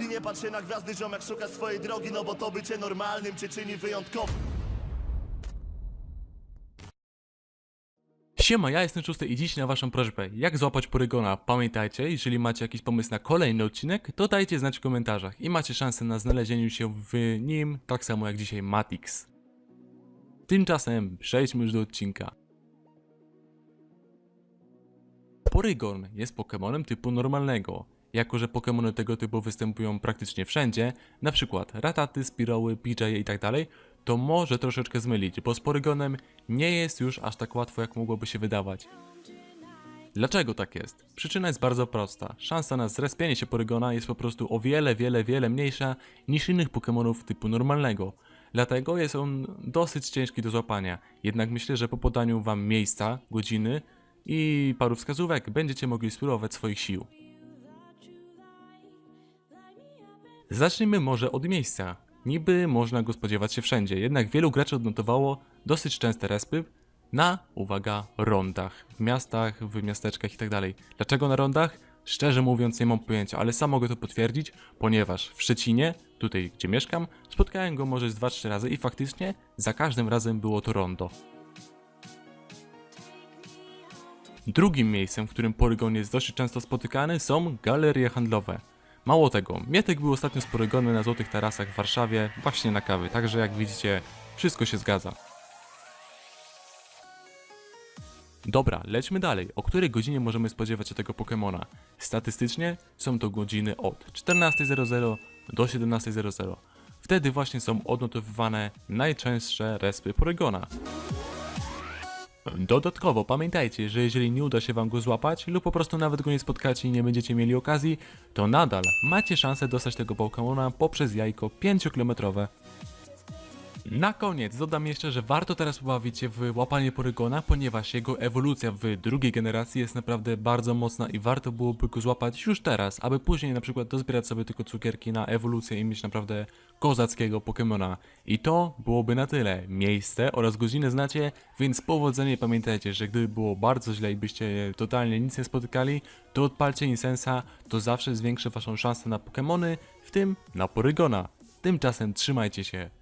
I nie patrz się na gwiazdy, ziomek szuka swojej drogi No bo to bycie normalnym cię czyni wyjątkowym Siema, ja jestem Szósty i dziś na waszą prośbę, jak złapać Porygona. Pamiętajcie, jeżeli macie jakiś pomysł na kolejny odcinek, to dajcie znać w komentarzach i macie szansę na znalezieniu się w nim, tak samo jak dzisiaj Matix. Tymczasem przejdźmy już do odcinka. Porygon jest Pokemonem typu normalnego. Jako, że Pokemony tego typu występują praktycznie wszędzie, na przykład Rataty, Spiroły, PJ i tak dalej, to może troszeczkę zmylić, bo z Porygonem nie jest już aż tak łatwo, jak mogłoby się wydawać. Dlaczego tak jest? Przyczyna jest bardzo prosta. Szansa na zrespienie się Porygona jest po prostu o wiele, wiele, wiele mniejsza niż innych Pokemonów typu normalnego. Dlatego jest on dosyć ciężki do złapania. Jednak myślę, że po podaniu wam miejsca, godziny i paru wskazówek będziecie mogli spróbować swoich sił. Zacznijmy może od miejsca. Niby można go spodziewać się wszędzie, jednak wielu graczy odnotowało dosyć częste respy na, uwaga, rondach. W miastach, w miasteczkach itd. Dlaczego na rondach? Szczerze mówiąc nie mam pojęcia, ale sam mogę to potwierdzić, ponieważ w Szczecinie, tutaj gdzie mieszkam, spotkałem go może z 2-3 razy i faktycznie za każdym razem było to rondo. Drugim miejscem, w którym Porygon jest dość często spotykany są galerie handlowe. Mało tego, Mietek był ostatnio z Porygonem na Złotych Tarasach w Warszawie właśnie na kawy, także jak widzicie, wszystko się zgadza. Dobra, lećmy dalej. O której godzinie możemy spodziewać się tego Pokemona? Statystycznie są to godziny od 14.00 do 17.00. Wtedy właśnie są odnotowywane najczęstsze respy Porygona. Dodatkowo pamiętajcie, że jeżeli nie uda się wam go złapać lub po prostu nawet go nie spotkacie i nie będziecie mieli okazji, to nadal macie szansę dostać tego Pokemona poprzez jajko 5-kilometrowe. Na koniec dodam jeszcze, że warto teraz pobawić się w łapanie Porygona, ponieważ jego ewolucja w drugiej generacji jest naprawdę bardzo mocna i warto byłoby go złapać już teraz, aby później na przykład dozbierać sobie tylko cukierki na ewolucję i mieć naprawdę kozackiego Pokemona. I to byłoby na tyle. Miejsce oraz godzinę znacie, więc powodzenie pamiętajcie, że gdyby było bardzo źle i byście totalnie nic nie spotykali, to odpalcie Insensa, to zawsze zwiększy waszą szansę na Pokemony, w tym na Porygona. Tymczasem trzymajcie się.